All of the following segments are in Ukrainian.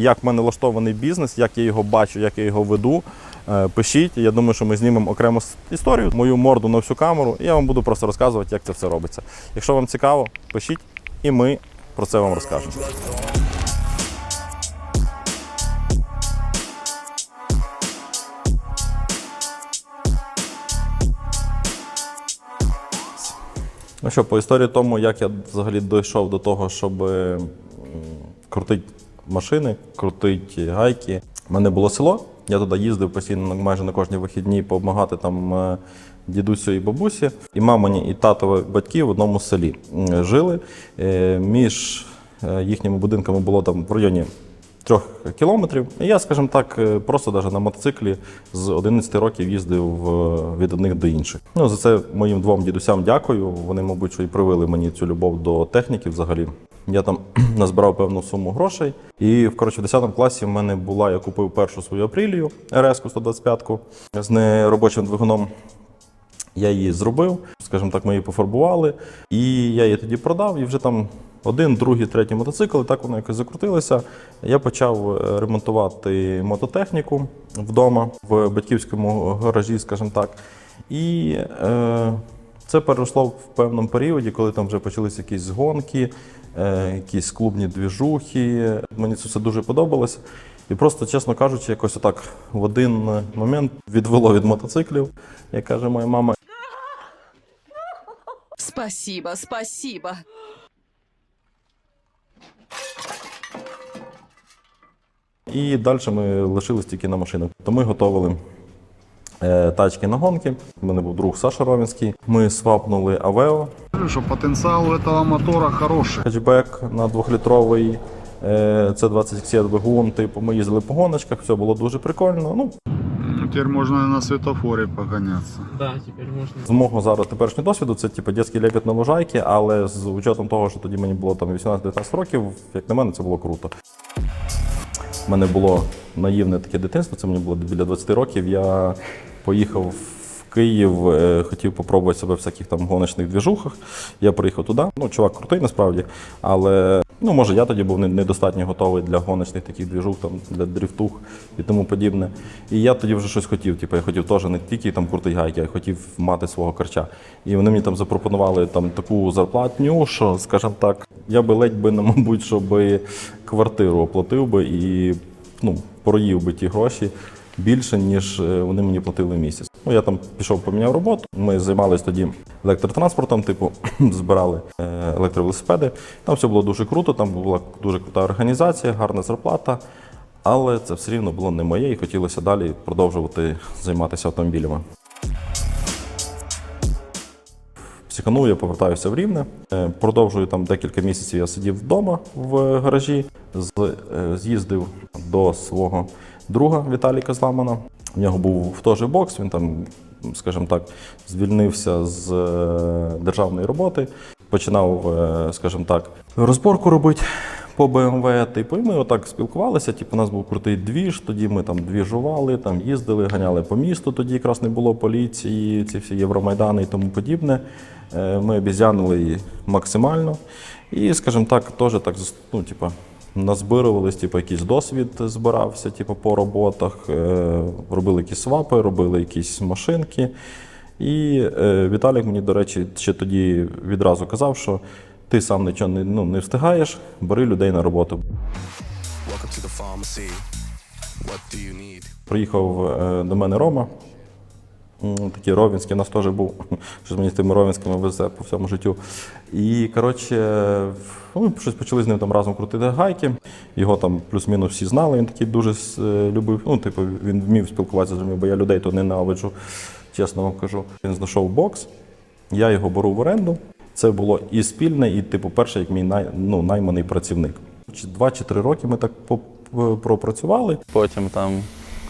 Як в мене влаштований бізнес, як я його бачу, як я його веду. е, Пишіть, я думаю, що ми знімемо окрему історію, мою морду на всю камеру, і я вам буду просто розказувати, як це все робиться. Якщо вам цікаво, пишіть, і ми про це вам розкажемо. Ну що, по історії тому, як я взагалі дійшов до того, щоб крутити машини, крутити гайки. У мене було село, я туди їздив постійно майже на кожні вихідні допомагати там е, дідусю і бабусі. І мамині, і татові батьки в одному селі жили. Е, Між е, їхніми будинками було там в районі трьох кілометрів. І я, скажімо так, е, просто навіть на мотоциклі з 11 років їздив е, від одних до інших. Ну, за це моїм двом дідусям дякую. Вони, мабуть, що і привили мені цю любов до техніки взагалі. Я там назбирав певну суму грошей. І коротше, в 10 класі в мене була, я купив першу свою апрілію rs 125 з неробочим двигуном. Я її зробив, скажімо так, ми її пофарбували, і я її тоді продав, і вже там один, другий, третій мотоцикл, і так воно якось закрутилося. Я почав е, ремонтувати мототехніку вдома в батьківському гаражі, скажімо так. І е, це переросло в певному періоді, коли там вже почалися якісь гонки, е, якісь клубні двіжухи. Мені це все дуже подобалось. І просто, чесно кажучи, якось отак в один момент відвело від мотоциклів, як каже моя мама. Спасибо, спасибо. І далі ми лишились тільки на машинах. То ми готували е, тачки на гонки. У мене був друг Саша Ровінський. Ми свапнули Авео, Что потенциал у этого мотора хороший. хетчбек на двохлітровий. е, Це 20 двигун, типу, ми їздили по гоночках, все було дуже прикольно. Ну, Теперь можно на светофоре погоняться. Да, теперь можно. з мого зараз теперішнього досвіду це типу дитячий лепіт на лужайки, але з учетом того, що тоді мені було там 18-19 років, як на мене, це було круто. У мене було наївне таке дитинство, це мені було біля 20 років. Я поїхав в Київ, е, хотів попробувати себе в всяких там гоночних двіжухах. Я приїхав туди. Ну, чувак крутий насправді, але ну, може я тоді був недостатньо готовий для гоночних таких двіжух, там, для дрифтух і тому подібне. І я тоді вже щось хотів. Типу, я хотів теж не тільки там крутий гайки, а хотів мати свого карча. І вони мені там запропонували там таку зарплатню, що, скажімо так, я би ледь би, ну, мабуть, щоб квартиру оплатив би і ну, проїв би ті гроші більше, ніж е, вони мені платили місяць. Ну, я там пішов, поміняв роботу. Ми займалися тоді електротранспортом, типу, збирали е, електровелосипеди. Там все було дуже круто, там була дуже крута організація, гарна зарплата. Але це все рівно було не моє і хотілося далі продовжувати займатися автомобілями. Психанув, я повертаюся в Рівне. Е, Продовжую там декілька місяців. Я сидів вдома в гаражі, з'їздив до свого друга Віталіка Зламана. У нього був теж бокс. Він там, скажімо так, звільнився з е, державної роботи. Починав, е, скажімо так, розборку робити по БМВ. Типу, і ми отак спілкувалися. Типу, у нас був крутий двіж, тоді ми там двіжували, там їздили, ганяли по місту. Тоді якраз не було поліції, ці всі Євромайдани і тому подібне. Е, Ми обіз'янили її максимально. І, скажімо так, теж так, ну, типу, назбирувались, типу, якийсь досвід збирався, типу, по роботах, е, робили якісь свапи, робили якісь машинки. І е, Віталік мені, до речі, ще тоді відразу казав, що ти сам нічого не, ну, не встигаєш, бери людей на роботу. Приїхав е, до мене Рома. М, Такий Ровінський, у нас теж був, що мені з тими Ровінськими везе по всьому життю. І коротше, ми щось почали з ним там разом крутити гайки. Його там плюс-мінус всі знали. Він такий дуже е, любив. Ну, типу, він вмів спілкуватися з людьми, бо я людей то ненавиджу, чесно вам кажу. Він знайшов бокс, я його беру в оренду. Це було і спільне, і, типу, перший як мій най, ну, найманий працівник. Два чи три роки ми так по- по- пропрацювали. Потім там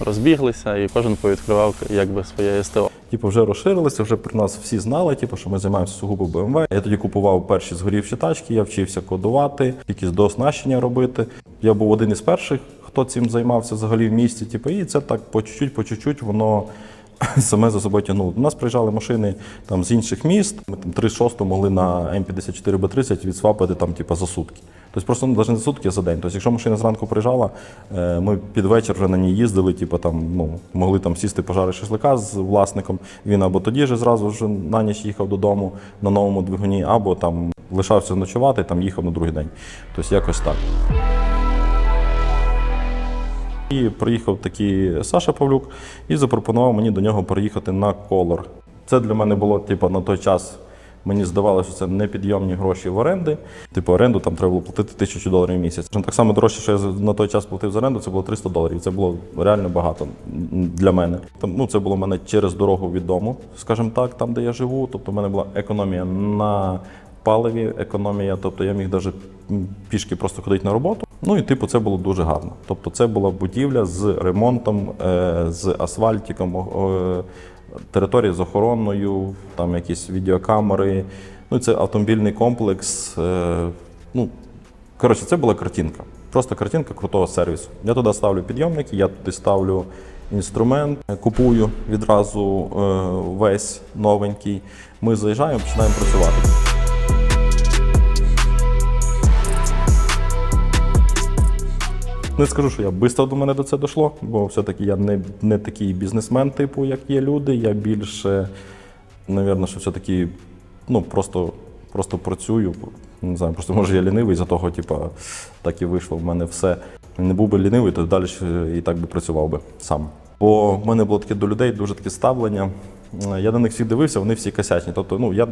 розбіглися, і кожен повідкривав якби своє СТО. Типу, вже розширилися, вже про нас всі знали, типу, що ми займаємося сугубо BMW. Я тоді купував перші згорівші тачки, я вчився кодувати, якісь дооснащення робити. Я був один із перших, хто цим займався взагалі в місті. Типу, і це так по чуть-чуть, по чуть-чуть воно саме за собою тягнуло. До нас приїжджали машини там з інших міст. Ми там 3.6 могли на М54 Б30 відсвапити там, типу, за сутки. Тобто просто ну, навіть не за сутки, а за день. Тобто, якщо машина зранку приїжджала, е, ми під вечір вже на ній їздили, типу, там, ну, могли там сісти пожари шашлика з власником. Він або тоді ж зразу вже на ніч їхав додому на новому двигуні, або там лишався ночувати, там їхав на другий день. Тобто якось так. І приїхав такий Саша Павлюк і запропонував мені до нього переїхати на колор. Це для мене було, типу, на той час. Мені здавалося, що це непідйомні гроші в оренди. Типу, оренду там треба було платити тисячу доларів в місяць. Так само дорожче, що я на той час платив за оренду, це було 300 доларів. Це було реально багато для мене. Там, ну, це було в мене через дорогу від дому, скажімо так, там, де я живу. Тобто, в мене була економія на паливі, економія, тобто я міг навіть пішки просто ходити на роботу. Ну і типу, це було дуже гарно. Тобто, це була будівля з ремонтом, е, з асфальтиком, територія з охороною, там якісь відеокамери. Ну, це автомобільний комплекс. е, Ну, коротше, це була картинка. Просто картинка крутого сервісу. Я туди ставлю підйомники, я туди ставлю інструмент, купую відразу е, весь новенький. Ми заїжджаємо, починаємо працювати. Не скажу, що я швидко до мене до це дійшло, бо все-таки я не, не такий бізнесмен, типу, як є люди. Я більше, напевно, що все-таки ну, просто, просто працюю. Не знаю, просто може я лінивий, за того, типу, так і вийшло. В мене все. Не був би лінивий, то далі і так би працював би сам. Бо в мене було таке до людей дуже таке ставлення. Я на них всіх дивився, вони всі косячні. Тобто, ну, я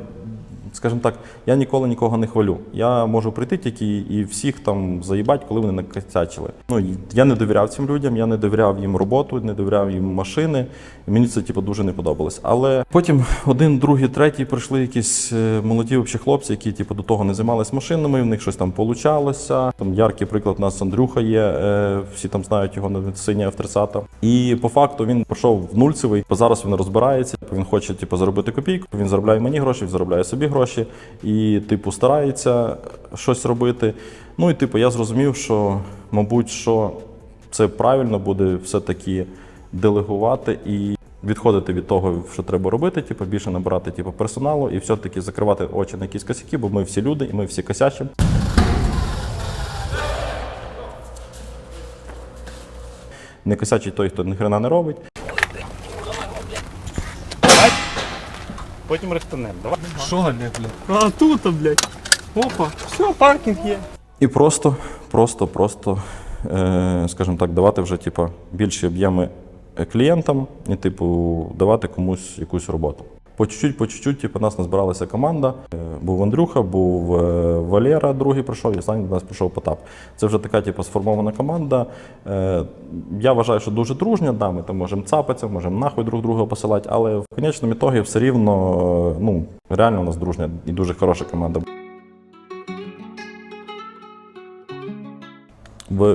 скажімо так, я ніколи нікого не хвалю. Я можу прийти тільки і всіх там заїбать, коли вони накосячили. Ну я не довіряв цим людям, я не довіряв їм роботу, не довіряв їм машини. І мені це типу дуже не подобалось. Але потім один, другий, третій прийшли якісь е, молоді вообще хлопці, які типу до того не займались машинами. В них щось там получалося. Там яркий приклад у нас Андрюха є. е, Всі там знають його на синя F30. І по факту він пішов в нульцевий. Зараз він розбирається. Він хоче типу заробити копійку. Він заробляє мені гроші, заробляє собі гроші і, типу, старається щось робити. Ну і типу, я зрозумів, що, мабуть, що це правильно буде все-таки делегувати і відходити від того, що треба робити, типу, більше набирати типу, персоналу і все-таки закривати очі на якісь косяки, бо ми всі люди і ми всі косячимо. Не косячить той, хто ніхрена не робить. Потім рихтанем. Давай. Що, блядь, блядь? А тут, блядь. Опа, все, паркінг є. І просто, просто, просто, е, скажімо так, давати вже типу, більші об'єми клієнтам і, типу, давати комусь якусь роботу. По чуть-чуть, по чуть-чуть, типу, нас назбиралася команда. Е, Був Андрюха, був е, Валера, другий прийшов, і останній до нас прийшов Потап. Це вже така, типу, сформована команда. Е, Я вважаю, що дуже дружня, да, ми там можемо цапатися, можемо нахуй друг друга посилати, але в конечному ітогі все рівно, ну, реально у нас дружня і дуже хороша команда.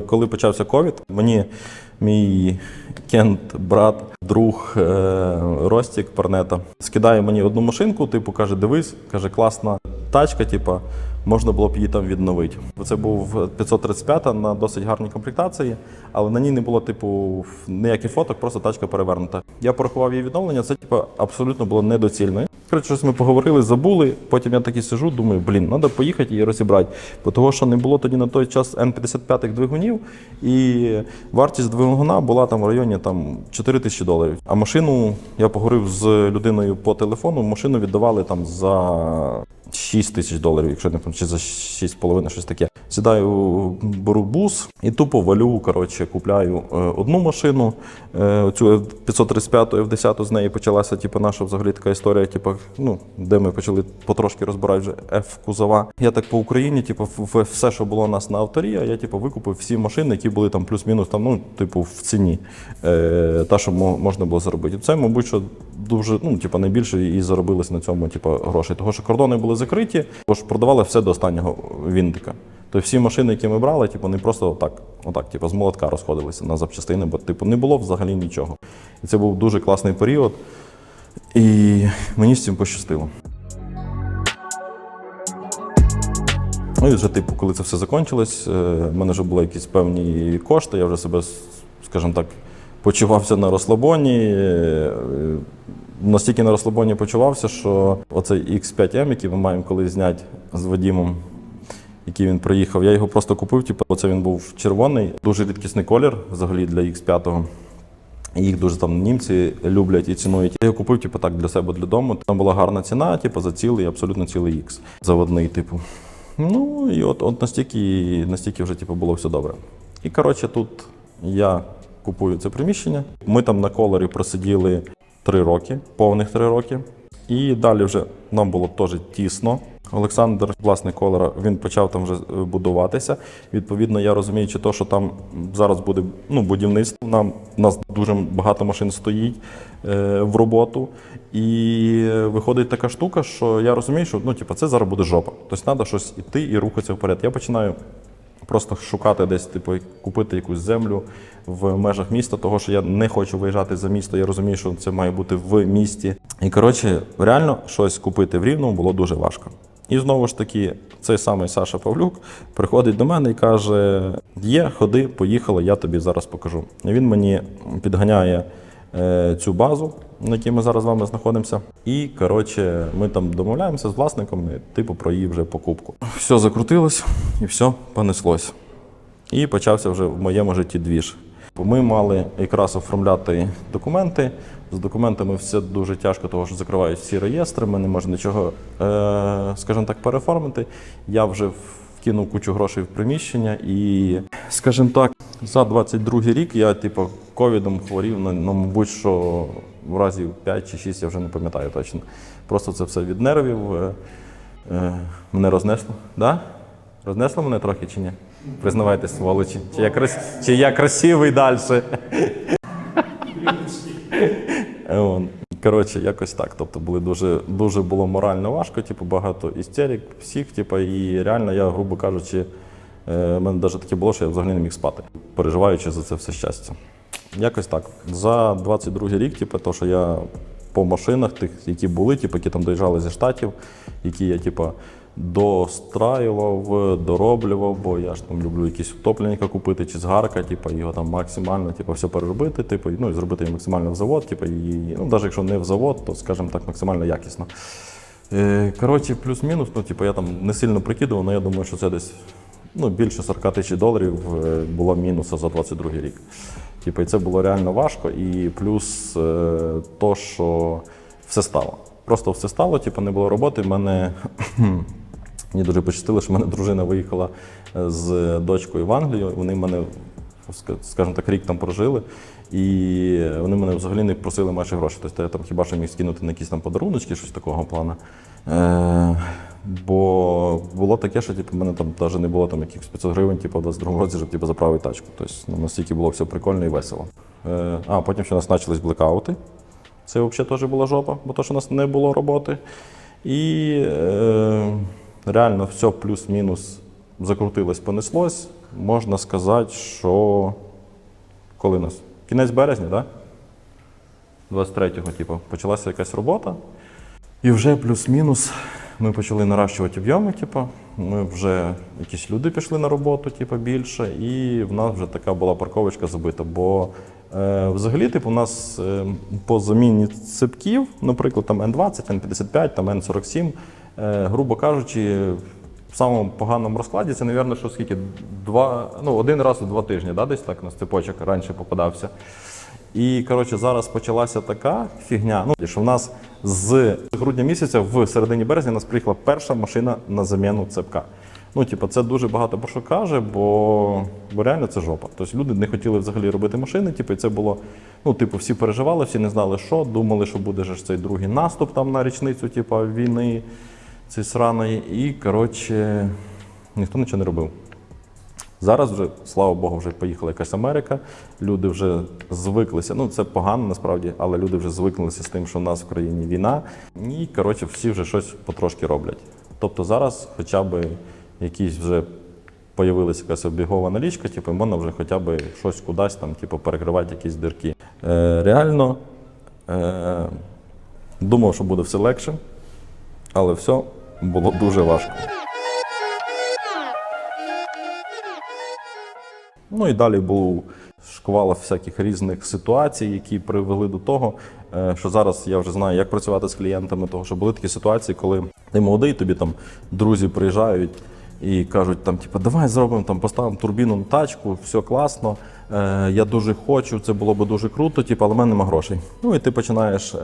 Коли почався ковід, мені мій кент, брат, друг е, Ростік Парнета скидає мені одну машинку, типу, каже: дивись, каже, класна тачка, типу, можна було б її там відновити. Це був 535 на досить гарній комплектації, але на ній не було, типу, ніяких фоток, просто тачка перевернута. Я порахував її відновлення, це типу, абсолютно було недоцільно. Коротше, щось ми поговорили, забули. Потім я такий сижу, думаю, блін, треба поїхати і розібрати. Бо того, що не було тоді на той час Н-55 двигунів, і вартість двигуна була там в районі там, 4 тисячі доларів. А машину я поговорив з людиною по телефону, машину віддавали там за 6 тисяч доларів, якщо не чи за 6,5, щось таке. Сідаю, беру бус і тупо валю, коротше, купляю е, одну машину. Е, цю 535 F10 з неї почалася типу, наша взагалі така історія, типу, ну, де ми почали потрошки розбирати вже F-кузова. Я так по Україні, типу, все, що було у нас на авторі, я типу, викупив всі машини, які були там плюс-мінус там, ну, типу, в ціні. Е, та, що можна було заробити. Це, мабуть, що дуже, ну, типу, найбільше і заробилось на цьому типу, грошей. Тому що кордони були закриті, бо ж продавали все до останнього вінтика. Тобто всі машини, які ми брали, типу, не просто отак, отак, типу, з молотка розходилися на запчастини, бо типу, не було взагалі нічого. І це був дуже класний період. І мені з цим пощастило. Ну і вже, типу, коли це все закінчилось, е, в мене вже були якісь певні кошти, я вже себе, скажімо так, почувався на розслабоні. Настільки на розслабоні почувався, що оцей X5M, який ми маємо колись зняти з Вадімом, який він приїхав. Я його просто купив, типу, оце він був червоний, дуже рідкісний колір взагалі для X5. І Їх дуже там німці люблять і цінують. Я його купив, типу, так для себе для дому. Там була гарна ціна, типу, за цілий, абсолютно цілий X. Заводний, типу. Ну і от, от настільки, настільки вже типу, було все добре. І коротше, тут я купую це приміщення. Ми там на колорі просиділи три роки, повних три роки. І далі вже нам було теж тісно. Олександр, власник колора, він почав там вже е, будуватися. Відповідно, я розуміючи те, що там зараз буде ну, будівництво. Нам у нас дуже багато машин стоїть е, в роботу. І виходить така штука, що я розумію, що ну, типу, це зараз буде жопа. Тобто треба щось іти і рухатися вперед. Я починаю просто шукати десь, типу, купити якусь землю в межах міста, того що я не хочу виїжджати за місто. Я розумію, що це має бути в місті. І коротше, реально щось купити в Рівному було дуже важко. І знову ж таки, цей самий Саша Павлюк приходить до мене і каже: Є, ходи, поїхали, я тобі зараз покажу. І він мені підганяє цю базу, на якій ми зараз з вами знаходимося. І коротше, ми там домовляємося з власником, типу, про її вже покупку. Все закрутилось і все понеслось. І почався вже в моєму житті двіж. Ми мали якраз оформляти документи. З документами все дуже тяжко, тому що закривають всі реєстри, ми не можемо нічого, е, скажімо так, переформити. Я вже вкинув кучу грошей в приміщення і, скажімо так, за 22 рік я, типу, ковідом хворів, ну, ну, мабуть, що в разів 5 чи 6, я вже не пам'ятаю точно. Просто це все від нервів. Е, е, мене рознесло. Да? Рознесло мене трохи чи ні? Признавайтесь, сволочі. Чи я, крас... чи я красивий далі? Коротше, якось так. Тобто були дуже, дуже було морально важко, типу, багато істерик, всіх, типу, і реально я, грубо кажучи, е, в мене навіть таке було, що я взагалі не міг спати, переживаючи за це все щастя. Якось так. За 22 рік, типу, то, що я по машинах, тих, які були, типу, які там доїжджали зі штатів, які я, типу, достраював, дороблював, бо я ж там люблю якісь утопленника купити чи згарка, типу, його там максимально типу, все переробити, типу, ну і зробити його максимально в завод, типу, і, ну, навіть якщо не в завод, то, скажімо так, максимально якісно. Е, Коротше, плюс-мінус, ну, типу, я там не сильно прикидував, але я думаю, що це десь ну, більше 40 тисяч доларів е, було мінуса за 22 рік. Типу, і це було реально важко. І плюс е, то, що все стало. Просто все стало, типу, не було роботи. Мене мені дуже пощастило, що мене дружина виїхала е, з дочкою в Англію. Вони мене, скажімо так, рік там прожили. І вони мене взагалі не просили майже грошей. Тобто я там хіба що міг скинути на якісь там подаруночки, щось такого плану. Бо було таке, що типу, в мене там навіть не було там якихось 500 гривень, типу, в 22 році, щоб типу, заправити тачку. Тобто ну, настільки було все прикольно і весело. Е, а потім ще у нас почались блекаути. Це взагалі теж була жопа, бо то, що у нас не було роботи. І е, реально все плюс-мінус закрутилось, понеслось. Можна сказати, що коли у нас? Кінець березня, так? Да? 23-го, типу, почалася якась робота. І вже плюс-мінус ми почали наращувати об'єми, типу. Ми вже якісь люди пішли на роботу, типу, більше, і в нас вже така була парковочка забита. Бо е, взагалі, типу, у нас е, по заміні цепків, наприклад, там N20, N55, там N47, е, грубо кажучи, в самому поганому розкладі це, мабуть, що скільки? Два, ну, один раз у два тижні, да, десь так у нас цепочок раніше попадався. І коротше, зараз почалася така фігня. Ну, що в нас з грудня місяця в середині березня нас приїхала перша машина на заміну цепка. Ну, типу, це дуже багато про що каже, бо, бо реально це жопа. Тобто люди не хотіли взагалі робити машини, типу, і це було, ну, типу, всі переживали, всі не знали, що, думали, що буде ж цей другий наступ там на річницю, типу, війни цієї сраної. І, коротше, ніхто нічого не робив. Зараз вже, слава Богу, вже поїхала якась Америка. Люди вже звиклися. Ну, це погано насправді, але люди вже звикнулися з тим, що в нас в країні війна. І коротше, всі вже щось потрошки роблять. Тобто зараз хоча б якісь вже появилася якась обігова налічка, типу, можна вже хоча б щось кудись там, типу, перекривати якісь дірки. Е, реально е, думав, що буде все легше, але все було дуже важко. Ну і далі був шквал всяких різних ситуацій, які привели до того, е, що зараз я вже знаю, як працювати з клієнтами. Того що були такі ситуації, коли ти молодий, тобі там друзі приїжджають, і кажуть, там, типу, давай зробимо, там, поставимо турбіну на тачку, все класно. Е, я дуже хочу, це було би дуже круто, типу, але в мене нема грошей. Ну і ти починаєш е,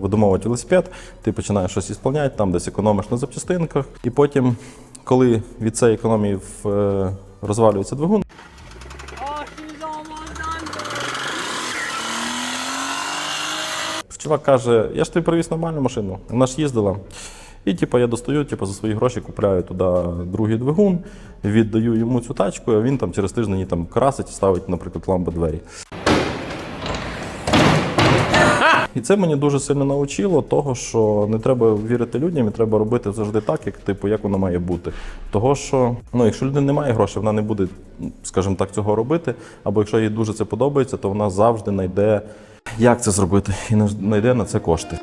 видумовувати велосипед, ти починаєш щось ісполняти, там десь економиш на запчастинках. І потім, коли від цієї економії в, е, розвалюється двигун, Чувак каже, я ж тобі привіз нормальну машину, вона ж їздила. І типу, я достаю, типу, за свої гроші купляю туди другий двигун, віддаю йому цю тачку, а він там через тиждень її там красить і ставить, наприклад, ламби двері. І це мені дуже сильно навчило того, що не треба вірити людям, і треба робити завжди так, як типу, як воно має бути. Того, що ну, якщо людина не має грошей, вона не буде, скажімо так, цього робити. Або якщо їй дуже це подобається, то вона завжди знайде, як це зробити, і знайде на це кошти.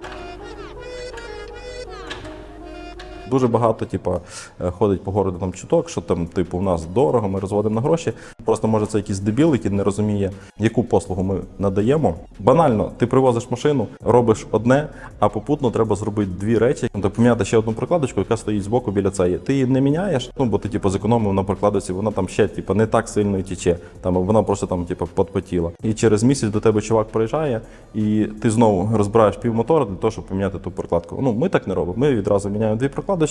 Дуже багато, типу, е, ходить по городу там чуток, що там, типу, у нас дорого, ми розводимо на гроші. Просто може це якийсь дебіл, який не розуміє, яку послугу ми надаємо. Банально, ти привозиш машину, робиш одне, а попутно треба зробити дві речі. Тобто поміняти ще одну прокладочку, яка стоїть збоку біля цієї. Ти її не міняєш, ну бо ти типу, зекономив на прокладочці, вона там ще типу, не так сильно і. Там вона просто там, типу, подпотіла. І через місяць до тебе чувак приїжджає, і ти знову розбираєш півмотора для того, щоб поміняти ту прокладку. Ну, ми так не робимо. Ми відразу міняємо дві прокладочки.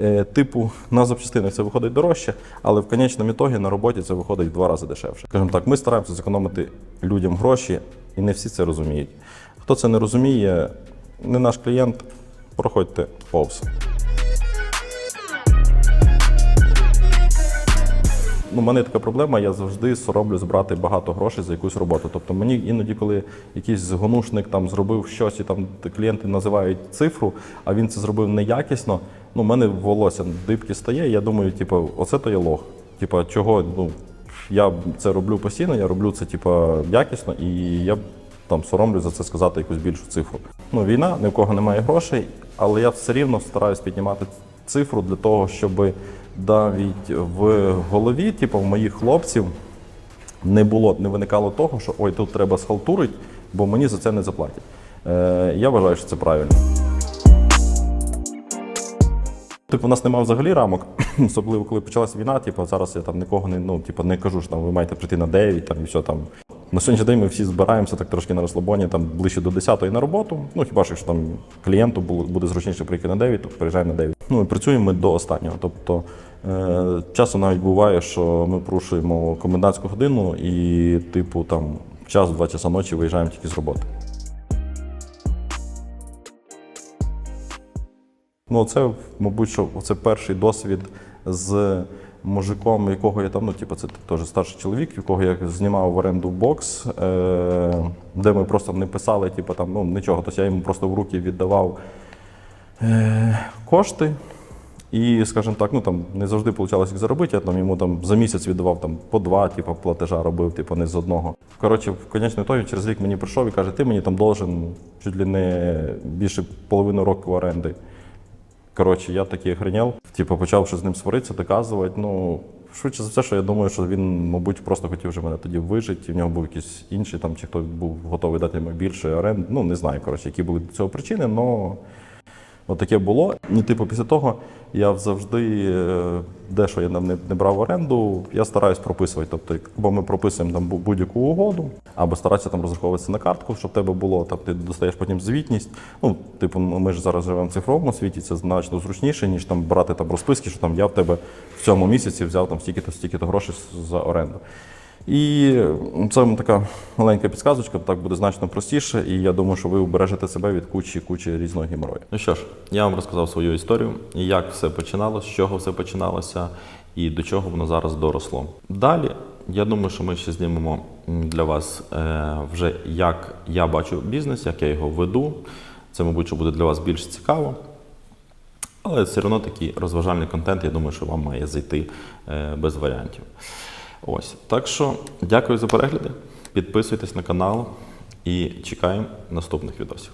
Е, типу, на запчастинах це виходить дорожче, але в конечному ітогі на роботі це виходить в два рази дешевше. Скажімо так, ми стараємося зекономити людям гроші, і не всі це розуміють. Хто це не розуміє, не наш клієнт, проходьте повз. Ну, у мене така проблема, я завжди соромлюсь брати багато грошей за якусь роботу. Тобто мені іноді, коли якийсь гонушник там зробив щось, і там клієнти називають цифру, а він це зробив неякісно, ну, в мене волосся дибки стає, я думаю, типу, оце то є лох. Типа, чого, ну, я це роблю постійно, я роблю це типа, якісно, і я там соромлюсь за це сказати якусь більшу цифру. Ну, війна, ні в кого немає грошей, але я все рівно стараюсь піднімати цифру для того, щоб навіть в голові, типу, в моїх хлопців, не було, не виникало того, що ой, тут треба схалтурити, бо мені за це не заплатять. Е, я вважаю, що це правильно. Типу, у нас немає взагалі рамок, особливо коли почалася війна. Типу, зараз я там нікого не ну, типу, не кажу, що там ви маєте прийти на 9 там, і все там. На сьогоднішній день ми всі збираємося так трошки на розслабоні, там ближче до 10 на роботу. Ну хіба що якщо там клієнту буде зручніше прийти на 9, то приїжджай на 9. Ну і працюємо ми до останнього. Тобто е, часом навіть буває, що ми порушуємо комендантську годину і, типу, там час-два часа ночі виїжджаємо тільки з роботи. Ну, це, мабуть, що це перший досвід з мужиком, якого я там, ну, типу, це теж старший чоловік, якого я знімав в оренду бокс, е- де ми просто не писали, типу, там, ну, нічого. Тобто я йому просто в руки віддавав е- кошти. І, скажімо так, ну там не завжди вийшло їх заробити. Я там йому там за місяць віддавав там по два, типу, платежа робив, типу, не з одного. Коротше, в конечному ітогі через рік мені прийшов і каже, ти мені там должен чуть ли не більше половини року оренди. Коротше, я такий охреняв. Типу, почав щось з ним сваритися, доказувати. Ну, швидше за все, що я думаю, що він, мабуть, просто хотів вже мене тоді вижити, і в нього був якийсь інший, там, чи хто був готовий дати йому більше оренди. Ну, не знаю, коротше, які були до цього причини, але от таке було. І, типу, після того я завжди, е, де що я не, не брав оренду, я стараюсь прописувати. Тобто, або ми прописуємо там будь-яку угоду, або старатися там розраховуватися на картку, щоб тебе було, там ти достаєш потім звітність. Ну, типу, ми ж зараз живемо в цифровому світі, це значно зручніше, ніж там брати там розписки, що там я в тебе в цьому місяці взяв там стільки-то, стільки-то грошей за оренду. І це така маленька підсказочка, так буде значно простіше, і я думаю, що ви убережете себе від кучі кучі різного геморою. Ну що ж, я вам розказав свою історію, як все починалося, з чого все починалося і до чого воно зараз доросло. Далі, я думаю, що ми ще знімемо для вас е, вже як я бачу бізнес, як я його веду. Це, мабуть, що буде для вас більш цікаво. Але все одно такий розважальний контент, я думаю, що вам має зайти е, без варіантів. Ось. Так що дякую за перегляди. Підписуйтесь на канал і чекаємо наступних відосів.